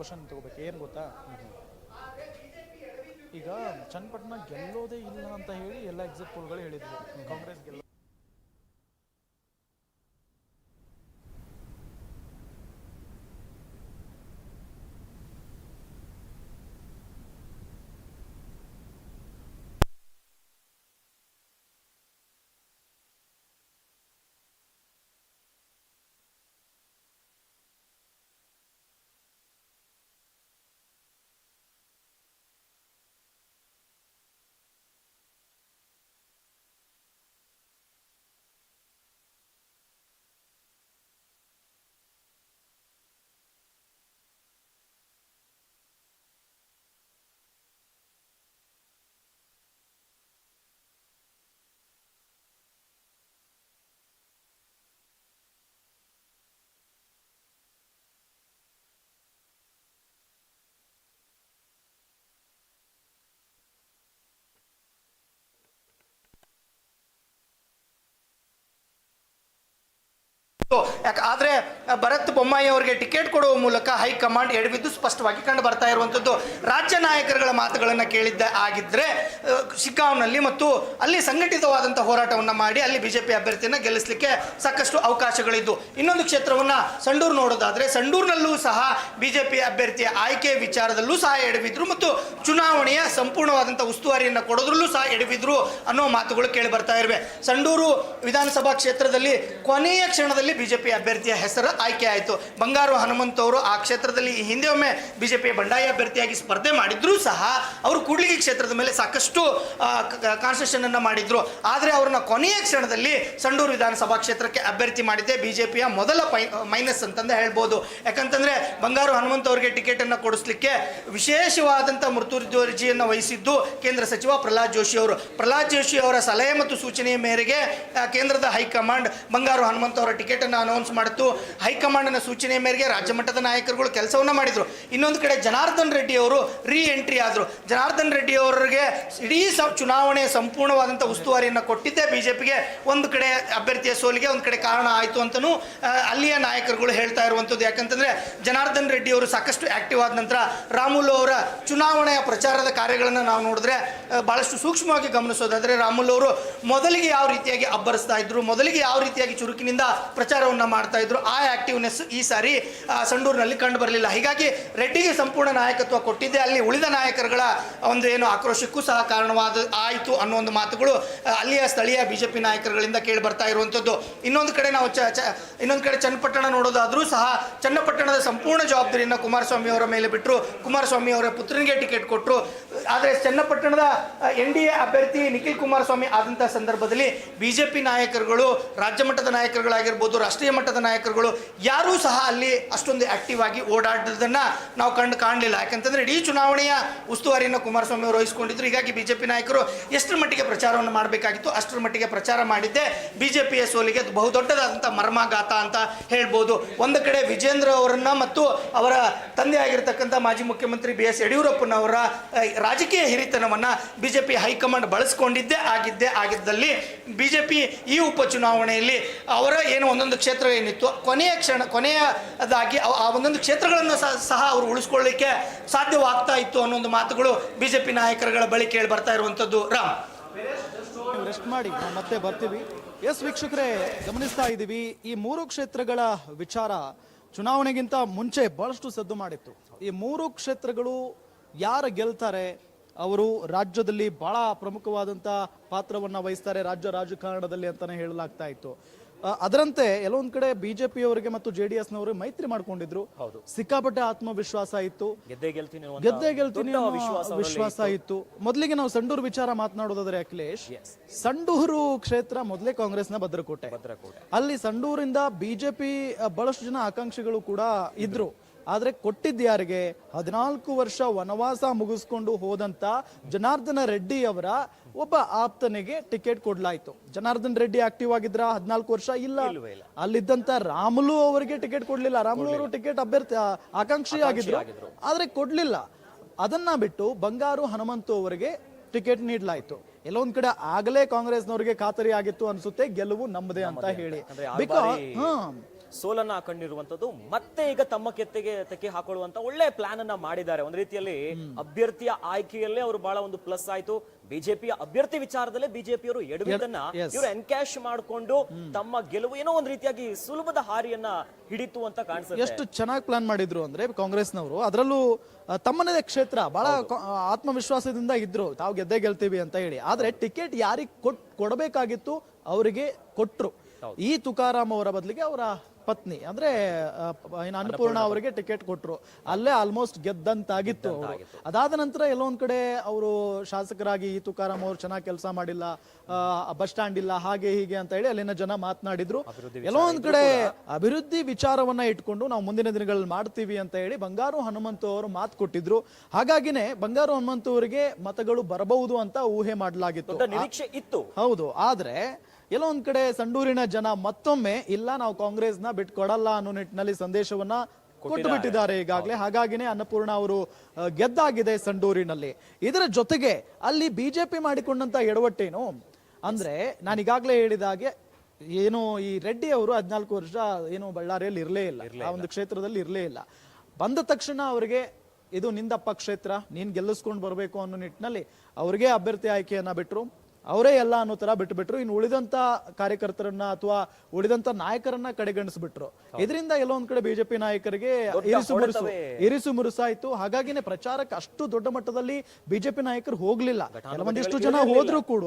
Question ತಗೋಬೇಕು, ಏನು ಗೊತ್ತಾ? ಈಗ ಚನ್ನಪಟ್ಟಣ ಗೆಲ್ಲೋದೇ ಇಲ್ಲ ಅಂತ ಹೇಳಿ ಎಲ್ಲ ಎಕ್ಸಿಟ್ ಪೋಲ್ಗಳು ಹೇಳಿದ್ರು. ಕಾಂಗ್ರೆಸ್ ಗೆಲ್ಲ ಯಾಕೆ ಆದರೆ ಭರತ್ ಬೊಮ್ಮಾಯಿ ಅವರಿಗೆ ಟಿಕೆಟ್ ಕೊಡುವ ಮೂಲಕ ಹೈಕಮಾಂಡ್ ಎಡವಿದ್ದು ಸ್ಪಷ್ಟವಾಗಿ ಕಂಡು ಬರ್ತಾ ಇರುವಂಥದ್ದು. ರಾಜ್ಯ ನಾಯಕರುಗಳ ಮಾತುಗಳನ್ನು ಕೇಳಿದ್ದ ಆಗಿದ್ದರೆ ಶಿಗ್ಗಾಂವ್ನಲ್ಲಿ ಮತ್ತು ಅಲ್ಲಿ ಸಂಘಟಿತವಾದಂಥ ಹೋರಾಟವನ್ನು ಮಾಡಿ ಅಲ್ಲಿ ಬಿಜೆಪಿ ಅಭ್ಯರ್ಥಿಯನ್ನು ಗೆಲ್ಲಿಸಲಿಕ್ಕೆ ಸಾಕಷ್ಟು ಅವಕಾಶಗಳಿದ್ದು. ಇನ್ನೊಂದು ಕ್ಷೇತ್ರವನ್ನು ಸಂಡೂರು ನೋಡೋದಾದರೆ, ಸಂಡೂರಿನಲ್ಲೂ ಸಹ ಬಿಜೆಪಿ ಅಭ್ಯರ್ಥಿಯ ಆಯ್ಕೆ ವಿಚಾರದಲ್ಲೂ ಸಹ ಎಡವಿದ್ರು ಮತ್ತು ಚುನಾವಣೆಯ ಸಂಪೂರ್ಣವಾದಂಥ ಉಸ್ತುವಾರಿಯನ್ನು ಕೊಡೋದ್ರಲ್ಲೂ ಸಹ ಎಡವಿದ್ರು ಅನ್ನೋ ಮಾತುಗಳು ಕೇಳಿ ಬರ್ತಾ ಇರುವೆ. ಸಂಡೂರು ವಿಧಾನಸಭಾ ಕ್ಷೇತ್ರದಲ್ಲಿ ಕೊನೆಯ ಕ್ಷಣದಲ್ಲಿ ಬಿಜೆಪಿ ಅಭ್ಯರ್ಥಿಯ ಹೆಸರು ಆಯ್ಕೆ ಆಯಿತು. ಬಂಗಾರು ಹನುಮಂತ್ ಅವರು ಆ ಕ್ಷೇತ್ರದಲ್ಲಿ ಈ ಹಿಂದೆ ಒಮ್ಮೆ ಬಿಜೆಪಿಯ ಬಂಡಾಯ ಅಭ್ಯರ್ಥಿಯಾಗಿ ಸ್ಪರ್ಧೆ ಮಾಡಿದ್ರೂ ಸಹ ಅವರು ಕೂಡ್ಲಿಗಿ ಕ್ಷೇತ್ರದ ಮೇಲೆ ಸಾಕಷ್ಟು ಕಾನ್ಸೆಷನ್ ಅನ್ನು ಮಾಡಿದ್ರು. ಆದರೆ ಅವ್ರನ್ನ ಕೊನೆಯ ಕ್ಷಣದಲ್ಲಿ ಸಂಡೂರು ವಿಧಾನಸಭಾ ಕ್ಷೇತ್ರಕ್ಕೆ ಅಭ್ಯರ್ಥಿ ಮಾಡಿದ್ದೆ ಬಿಜೆಪಿಯ ಮೊದಲ ಮೈನಸ್ ಅಂತಂದು ಹೇಳ್ಬೋದು. ಯಾಕಂತಂದ್ರೆ ಬಂಗಾರು ಹನುಮಂತ್ ಅವರಿಗೆ ಟಿಕೆಟ್ ಅನ್ನು ಕೊಡಿಸ್ಲಿಕ್ಕೆ ವಿಶೇಷವಾದಂಥ ಮೃತ್ಯುರ್ಜಿಯನ್ನು ವಹಿಸಿದ್ದು ಕೇಂದ್ರ ಸಚಿವ ಪ್ರಹ್ಲಾದ್ ಜೋಶಿ ಅವರು. ಪ್ರಹ್ಲಾದ್ ಜೋಶಿ ಅವರ ಸಲಹೆ ಮತ್ತು ಸೂಚನೆಯ ಮೇರೆಗೆ ಕೇಂದ್ರದ ಹೈಕಮಾಂಡ್ ಬಂಗಾರು ಹನುಮಂತ್ ಅವರ ಟಿಕೆಟ್ ಅನ್ನು ಅನೌನ್ಸ್ ಮಾಡಿತು ಹೈಕಮಾಂಡ್ನ ಸೂಚನೆ ಮೇರೆಗೆ ರಾಜ್ಯ ಮಟ್ಟದ ನಾಯಕರುಗಳು ಕೆಲಸವನ್ನು ಮಾಡಿದ್ರು. ಇನ್ನೊಂದು ಕಡೆ ಜನಾರ್ದನ್ ರೆಡ್ಡಿ ಅವರು ರೀ ಎಂಟ್ರಿ ಆದರು. ಜನಾರ್ದನ್ ರೆಡ್ಡಿ ಅವರಿಗೆ ಇಡೀ ಸ ಚುನಾವಣೆಯ ಸಂಪೂರ್ಣವಾದಂಥ ಉಸ್ತುವಾರಿಯನ್ನು ಕೊಟ್ಟಿದ್ದೇ. ಪಿಗೆ ಒಂದು ಕಡೆ ಅಭ್ಯರ್ಥಿಯ ಸೋಲಿಗೆ ಒಂದು ಕಡೆ ಕಾರಣ ಆಯಿತು ಅಂತಲೂ ಅಲ್ಲಿಯ ನಾಯಕರುಗಳು ಹೇಳ್ತಾ ಇರುವಂಥದ್ದು ಯಾಕಂತಂದರೆ ಜನಾರ್ದನ್ ರೆಡ್ಡಿ ಅವರು ಸಾಕಷ್ಟು ಆಕ್ಟಿವ್ ಆದ ನಂತರ ರಾಮುಲು ಅವರ ಚುನಾವಣೆಯ ಪ್ರಚಾರದ ಕಾರ್ಯಗಳನ್ನು ನಾವು ನೋಡಿದ್ರೆ ಭಾಳಷ್ಟು ಸೂಕ್ಷ್ಮವಾಗಿ ಗಮನಿಸೋದಾದರೆ ರಾಮುಲು ಅವರು ಮೊದಲಿಗೆ ಯಾವ ರೀತಿಯಾಗಿ ಅಬ್ಬರಿಸ್ತಾ ಇದ್ರು, ಮೊದಲಿಗೆ ಯಾವ ರೀತಿಯಾಗಿ ಚುರುಕಿನಿಂದ ಪ್ರಚಾರವನ್ನು ಮಾಡ್ತಾ ಇದ್ರು. ಆ ಆಕ್ಟಿವ್ನೆಸ್ ಈ ಸಾರಿ ಸಂಡೂರಿನಲ್ಲಿ ಕಂಡು ಬರಲಿಲ್ಲ. ಹೀಗಾಗಿ ರೆಡ್ಡಿಗೆ ಸಂಪೂರ್ಣ ನಾಯಕತ್ವ ಕೊಟ್ಟಿದ್ದೆ. ಅಲ್ಲಿ ಉಳಿದ ನಾಯಕರುಗಳ ಒಂದು ಏನು ಆಕ್ರೋಶಕ್ಕೂ ಸಹ ಕಾರಣವಾದ ಆಯಿತು ಅನ್ನೋ ಒಂದು ಮಾತುಗಳು ಅಲ್ಲಿಯ ಸ್ಥಳೀಯ ಬಿಜೆಪಿ ನಾಯಕರುಗಳಿಂದ ಕೇಳಿ ಬರ್ತಾ ಇರುವಂಥದ್ದು ಇನ್ನೊಂದು ಕಡೆ ನಾವು ಚ ಇನ್ನೊಂದು ಕಡೆ ಚನ್ನಪಟ್ಟಣ ನೋಡೋದಾದರೂ ಸಹ ಚನ್ನಪಟ್ಟಣದ ಸಂಪೂರ್ಣ ಜವಾಬ್ದಾರಿಯನ್ನು ಕುಮಾರಸ್ವಾಮಿ ಅವರ ಮೇಲೆ ಬಿಟ್ಟರು ಕುಮಾರಸ್ವಾಮಿ ಅವರ ಪುತ್ರನಿಗೆ ಟಿಕೆಟ್ ಕೊಟ್ಟರು ಆದರೆ ಚನ್ನಪಟ್ಟಣದ ಎನ್ ಡಿ ಎ ಅಭ್ಯರ್ಥಿ ನಿಖಿಲ್ ಕುಮಾರಸ್ವಾಮಿ ಆದಂಥ ಸಂದರ್ಭದಲ್ಲಿ ಬಿ ಜೆ ಪಿ ನಾಯಕರುಗಳು, ರಾಜ್ಯ ಮಟ್ಟದ ನಾಯಕರುಗಳಾಗಿರ್ಬೋದು, ರಾಷ್ಟ್ರೀಯ ಮಟ್ಟದ ನಾಯಕರುಗಳು ಯಾರೂ ಸಹ ಅಲ್ಲಿ ಅಷ್ಟೊಂದು ಆಕ್ಟಿವ್ ಆಗಿ ಓಡಾಡೋದನ್ನು ನಾವು ಕಂಡು ಕಾಣಲಿಲ್ಲ. ಯಾಕಂತಂದರೆ ಇಡೀ ಚುನಾವಣೆಯ ಉಸ್ತುವಾರಿಯನ್ನು ಕುಮಾರಸ್ವಾಮಿ ಅವರು ವಹಿಸಿಕೊಂಡಿದ್ದರು ಹೀಗಾಗಿ ಬಿಜೆಪಿ ನಾಯಕರು ಎಷ್ಟರ ಮಟ್ಟಿಗೆ ಪ್ರಚಾರವನ್ನು ಮಾಡಬೇಕಾಗಿತ್ತು, ಅಷ್ಟರ ಮಟ್ಟಿಗೆ ಪ್ರಚಾರ ಮಾಡಿದ್ದೆ ಬಿಜೆಪಿಯ ಸೋಲಿಗೆ ಅದು ಬಹುದೊಡ್ಡದಾದಂಥ ಮರ್ಮಾಘಾತ ಅಂತ ಹೇಳ್ಬೋದು. ಒಂದು ಕಡೆ ವಿಜೇಂದ್ರ ಅವರನ್ನು ಮತ್ತು ಅವರ ತಂದೆ ಆಗಿರ್ತಕ್ಕಂಥ ಮಾಜಿ ಮುಖ್ಯಮಂತ್ರಿ ಬಿ ಎಸ್ ಯಡಿಯೂರಪ್ಪನವರ ರಾಜಕೀಯ ಹಿರಿತನವನ್ನು ಬಿಜೆಪಿ ಹೈಕಮಾಂಡ್ ಬಳಸ್ಕೊಂಡಿದ್ದೇ ಆಗಿದ್ದೇ ಆಗಿದ್ದಲ್ಲಿ ಬಿಜೆಪಿ ಈ ಉಪಚುನಾವಣೆಯಲ್ಲಿ ಅವರ ಏನು ಒಂದೊಂದು ಕ್ಷೇತ್ರ ಏನಿತ್ತು, ಕೊನೆಯ ಕ್ಷಣ, ಕೊನೆಯದಾಗಿ ಆ- ಒಂದೊಂದು ಕ್ಷೇತ್ರಗಳನ್ನು ಸಹ ಅವರು ಉಳಿಸ್ಕೊಳ್ಳಿಕ್ಕೆ ಸಾಧ್ಯವಾಗ್ತಾ ಇತ್ತು ಅನ್ನೋ ಒಂದು ಮಾತುಗಳು ಬಿಜೆಪಿ ನಾಯಕರುಗಳ ಬಳಿ ಕೇಳಿ ಬರ್ತಾ ಇರುವಂಥದ್ದು. ರಾಮ್. ರೆಸ್ಟ್ ಮಾಡಿ ಮತ್ತೆ ಬರ್ತೀವಿ. ಎಸ್ ವೀಕ್ಷಕರೇ, ಗಮನಿಸ್ತಾ ಇದ್ದೀವಿ. ಈ ಮೂರು ಕ್ಷೇತ್ರಗಳ ವಿಚಾರ ಚುನಾವಣೆಗಿಂತ ಮುಂಚೆ ಬಹಳಷ್ಟು ಸದ್ದು ಮಾಡಿತ್ತು. ಈ ಮೂರು ಕ್ಷೇತ್ರಗಳು ಯಾರು ಗೆಲ್ತಾರೆ ಅವರು ರಾಜ್ಯದಲ್ಲಿ ಬಹಳ ಪ್ರಮುಖವಾದಂತ ಪಾತ್ರವನ್ನ ವಹಿಸ್ತಾರೆ ರಾಜ್ಯ ರಾಜಕಾರಣದಲ್ಲಿ ಅಂತಾನೆ ಹೇಳಲಾಗ್ತಾ ಇತ್ತು. ಅದರಂತೆ ಎಲ್ಲೊಂದ್ ಕಡೆ ಬಿಜೆಪಿಯವರಿಗೆ ಮತ್ತು ಜೆ ಡಿ ಎಸ್ನವರು ಮೈತ್ರಿ ಮಾಡ್ಕೊಂಡಿದ್ರು. ಸಿಕ್ಕಾಪಟ್ಟೆ ಆತ್ಮವಿಶ್ವಾಸ ಇತ್ತು. ಗೆದ್ದೇ ಗೆಲ್ತೀನಿ ವಿಶ್ವಾಸ ಇತ್ತು. ಮೊದಲಿಗೆ ನಾವು ಸಂಡೂರು ವಿಚಾರ ಮಾತನಾಡೋದಾದ್ರೆ ಅಖಿಲೇಶ್. ಸಂಡೂರು ಕ್ಷೇತ್ರ ಮೊದಲೇ ಕಾಂಗ್ರೆಸ್ನ ಭದ್ರಕೋಟೆ. ಭದ್ರಕೋಟೆ. ಅಲ್ಲಿ ಸಂಡೂರಿಂದ ಬಿಜೆಪಿ ಬಹಳಷ್ಟು ಜನ ಆಕಾಂಕ್ಷಿಗಳು ಕೂಡ ಇದ್ರು. ಆದ್ರೆ ಕೊಟ್ಟಿದ್ದ ಯಾರಿಗೆ ಹದಿನಾಲ್ಕು ವರ್ಷ ವನವಾಸ ಮುಗಿಸ್ಕೊಂಡು ಹೋದಂತ ಜನಾರ್ದನ ರೆಡ್ಡಿ ಅವರ ಒಬ್ಬ ಆಪ್ತನಿಗೆ ಟಿಕೆಟ್ ಕೊಡ್ಲಾಯ್ತು. ಜನಾರ್ದನ್ ರೆಡ್ಡಿ ಆಕ್ಟಿವ್ ಆಗಿದ್ರ? ಹದಿನಾಲ್ಕು ವರ್ಷ ಇಲ್ಲ. ಅಲ್ಲಿದ್ದಂತ ರಾಮುಲು ಅವರಿಗೆ ಟಿಕೆಟ್ ಕೊಡ್ಲಿಲ್ಲ. ರಾಮುಲು ಅವರು ಟಿಕೆಟ್ ಅಭ್ಯರ್ಥಿ ಆಕಾಂಕ್ಷಿ ಆಗಿದ್ರು. ಆದ್ರೆ ಕೊಡ್ಲಿಲ್ಲ. ಅದನ್ನ ಬಿಟ್ಟು ಬಂಗಾರು ಹನುಮಂತು ಅವರಿಗೆ ಟಿಕೆಟ್ ನೀಡಲಾಯಿತು. ಎಲ್ಲೊಂದ್ ಕಡೆ ಆಗಲೇ ಕಾಂಗ್ರೆಸ್ನವರಿಗೆ ಖಾತರಿ ಆಗಿತ್ತು ಅನ್ಸುತ್ತೆ. ಗೆಲುವು ನಮ್ಮದೇ ಅಂತ ಹೇಳಿ. ಬಿಕಾಸ್ ಸೋಲನ್ನ ಹಾಕೊಂಡಿರುವಂಥದ್ದು ಮತ್ತೆ ಈಗ ತಮ್ಮ ಕೆತ್ತೆಗೆ ತೆಕ್ಕೆ ಹಾಕೊಳ್ಳುವಂತ ಒಳ್ಳೆ ಪ್ಲಾನ್ ಅನ್ನ ಮಾಡಿದ್ದಾರೆ. ಒಂದ್ ರೀತಿಯಲ್ಲಿ ಅಭ್ಯರ್ಥಿಯ ಆಯ್ಕೆಯಲ್ಲೇ ಅವರು ಬಹಳ ಒಂದು ಪ್ಲಸ್ ಆಯ್ತು. ಬಿಜೆಪಿಯ ಅಭ್ಯರ್ಥಿ ವಿಚಾರದಲ್ಲೇ ಬಿಜೆಪಿಯವರು ಎಡವಿದ್ದನ್ನ ಎಡವಿದನ್ನ ಇವರು ಎನ್ಕ್ಯಾಶ್ ಮಾಡಿಕೊಂಡು ತಮ್ಮ ಗೆಲುವು ಏನೋ ಒಂದ್ ರೀತಿಯಾಗಿ ಸುಲಭದ ಹಾರಿಯನ್ನ ಹಿಡಿತು ಅಂತ ಕಾಣಿಸುತ್ತೆ. ಎಷ್ಟು ಚೆನ್ನಾಗಿ ಪ್ಲಾನ್ ಮಾಡಿದ್ರು ಅಂದ್ರೆ ಕಾಂಗ್ರೆಸ್ನವರು ಅದರಲ್ಲೂ ತಮ್ಮನೇ ಕ್ಷೇತ್ರ ಬಹಳ ಆತ್ಮವಿಶ್ವಾಸದಿಂದ ಇದ್ರು. ತಾವು ಗೆದ್ದೇ ಗೆಲ್ತೀವಿ ಅಂತ ಹೇಳಿ. ಆದ್ರೆ ಟಿಕೆಟ್ ಯಾರಿಗೆ ಕೊಟ್ ಕೊಡಬೇಕಾಗಿತ್ತು ಅವರಿಗೆ ಕೊಟ್ರು. ಈ ತುಕಾರಾಮ್ ಅವರ ಬದಲಿಗೆ ಅವರ ಪತ್ನಿ. ಅಂದ್ರೆ ಏನು ಅನ್ನಪೂರ್ಣ ಅವರಿಗೆ ಟಿಕೆಟ್ ಕೊಟ್ಟರು ಅಲ್ಲೇ ಆಲ್ಮೋಸ್ಟ್ ಗೆದ್ದಂತಾಗಿತ್ತು ಅವರು. ಅದಾದ ನಂತರ ಎಲ್ಲೊಂದ್ ಕಡೆ ಅವರು ಶಾಸಕರಾಗಿ ಈ ತುಕಾರಾಮ್ ಅವರು ಚೆನ್ನಾಗಿ ಕೆಲಸ ಮಾಡಿಲ್ಲ ಬಸ್ ಸ್ಟ್ಯಾಂಡ್ ಇಲ್ಲ ಹಾಗೆ ಹೀಗೆ ಅಂತ ಹೇಳಿ ಅಲ್ಲಿನ ಜನ ಮಾತನಾಡಿದ್ರು. ಎಲ್ಲೋ ಒಂದ್ ಕಡೆ ಅಭಿವೃದ್ಧಿ ವಿಚಾರವನ್ನ ಇಟ್ಕೊಂಡು ನಾವು ಮುಂದಿನ ದಿನಗಳಲ್ಲಿ ಮಾಡ್ತೀವಿ ಅಂತ ಹೇಳಿ ಬಂಗಾರು ಹನುಮಂತು ಅವರು ಮಾತು ಕೊಟ್ಟಿದ್ರು. ಹಾಗಾಗಿನೇ ಬಂಗಾರು ಹನುಮಂತು ಅವರಿಗೆ ಮತಗಳು ಬರಬಹುದು ಅಂತ ಊಹೆ ಮಾಡಲಾಗಿತ್ತು. ನಿರೀಕ್ಷೆ ಇತ್ತು. ಹೌದು. ಆದ್ರೆ ಎಲ್ಲೋ ಒಂದ್ ಕಡೆ ಸಂಡೂರಿನ ಜನ ಮತ್ತೊಮ್ಮೆ ಇಲ್ಲ ನಾವು ಕಾಂಗ್ರೆಸ್ನ ಬಿಟ್ಕೊಡಲ್ಲ ಅನ್ನೋ ನಿಟ್ಟಿನಲ್ಲಿ ಸಂದೇಶವನ್ನ ಕೊಟ್ಟು ಬಿಟ್ಟಿದ್ದಾರೆ ಈಗಾಗಲೇ. ಹಾಗಾಗಿನೇ ಅನ್ನಪೂರ್ಣ ಅವರು ಗೆದ್ದಾಗಿದೆ ಸಂಡೂರಿನಲ್ಲಿ. ಇದರ ಜೊತೆಗೆ ಅಲ್ಲಿ ಬಿಜೆಪಿ ಮಾಡಿಕೊಂಡಂತ ಎಡವಟ್ಟೇನು? ಅಂದ್ರೆ ನಾನು ಈಗಾಗಲೇ ಹೇಳಿದ ಹಾಗೆ ಏನು ಈ ರೆಡ್ಡಿ ಅವರು ಹದಿನಾಲ್ಕು ವರ್ಷ ಏನು ಬಳ್ಳಾರಿಯಲ್ಲಿ ಇರಲೇ ಇಲ್ಲ. ಆ ಒಂದು ಕ್ಷೇತ್ರದಲ್ಲಿ ಇರಲೇ ಇಲ್ಲ. ಬಂದ ತಕ್ಷಣ ಅವರಿಗೆ ಇದು ನಿಂದಪ್ಪ ಕ್ಷೇತ್ರ ನೀನ್ ಗೆಲ್ಲಿಸ್ಕೊಂಡು ಬರಬೇಕು ಅನ್ನೋ ನಿಟ್ಟಿನಲ್ಲಿ ಅವ್ರಿಗೆ ಅಭ್ಯರ್ಥಿ ಆಯ್ಕೆಯನ್ನ ಬಿಟ್ರು. ಅವರೇ ಎಲ್ಲ ಅನ್ನೋ ತರ ಬಿಟ್ಬಿಟ್ರು. ಇನ್ನು ಉಳಿದಂತ ಕಾರ್ಯಕರ್ತರನ್ನ ಅಥವಾ ಉಳಿದಂತ ನಾಯಕರನ್ನ ಕಡೆಗಣಿಸ್ಬಿಟ್ರು. ಇದರಿಂದ ಎಲ್ಲೊಂದ್ ಕಡೆ ಬಿಜೆಪಿ ನಾಯಕರಿಗೆ ಇರಿಸು ಮುರುಸು ಇರಿಸು ಮುರುಸಾಯ್ತು. ಹಾಗಾಗಿನೇ ಪ್ರಚಾರಕ್ಕೆ ಅಷ್ಟು ದೊಡ್ಡ ಮಟ್ಟದಲ್ಲಿ ಬಿಜೆಪಿ ನಾಯಕರು ಹೋಗ್ಲಿಲ್ಲ. ಒಂದಿಷ್ಟು ಜನ ಹೋದ್ರು ಕೂಡ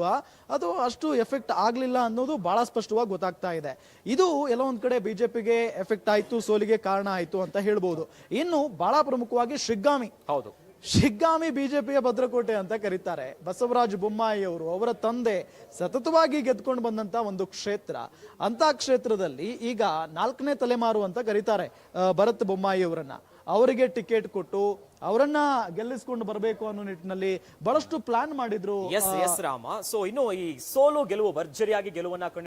ಅದು ಅಷ್ಟು ಎಫೆಕ್ಟ್ ಆಗ್ಲಿಲ್ಲ ಅನ್ನೋದು ಬಹಳ ಸ್ಪಷ್ಟವಾಗಿ ಗೊತ್ತಾಗ್ತಾ ಇದೆ. ಇದು ಎಲ್ಲೊಂದ್ ಕಡೆ ಬಿಜೆಪಿಗೆ ಎಫೆಕ್ಟ್ ಆಯ್ತು ಸೋಲಿಗೆ ಕಾರಣ ಆಯ್ತು ಅಂತ ಹೇಳ್ಬಹುದು ಇನ್ನು ಬಹಳ ಪ್ರಮುಖವಾಗಿ ಶಿಗ್ಗಾಮಿ ಹೌದು. ಶಿಗ್ಗಾಮಿ ಬಿಜೆಪಿಯ ಭದ್ರಕೋಟೆ ಅಂತ ಕರೀತಾರೆ. ಬಸವರಾಜ ಬೊಮ್ಮಾಯಿ ಅವರು ಅವರ ತಂದೆ ಸತತವಾಗಿ ಗೆದ್ಕೊಂಡು ಬಂದಂತ ಒಂದು ಕ್ಷೇತ್ರ. ಅಂತ ಕ್ಷೇತ್ರದಲ್ಲಿ ಈಗ ನಾಲ್ಕನೇ ತಲೆಮಾರು ಅಂತ ಕರೀತಾರೆ ಭರತ್ ಬೊಮ್ಮಾಯಿ ಅವರನ್ನ ಅವರಿಗೆ ಟಿಕೆಟ್ ಕೊಟ್ಟು ಅವರನ್ನ ಗೆಲ್ಲಿಸ್ಕೊಂಡು ಬರಬೇಕು ಅನ್ನೋ ನಿಟ್ಟಿನಲ್ಲಿ ಬಹಳಷ್ಟು ಪ್ಲಾನ್ ಮಾಡಿದ್ರು ಎಸ್ ಎಸ್ ರಾಮ. ಸೊ ಇನ್ನು ಈ ಸೋಲು ಗೆಲುವು ಭರ್ಜರಿಯಾಗಿ ಗೆಲುವನ್ನ ಕಂಡು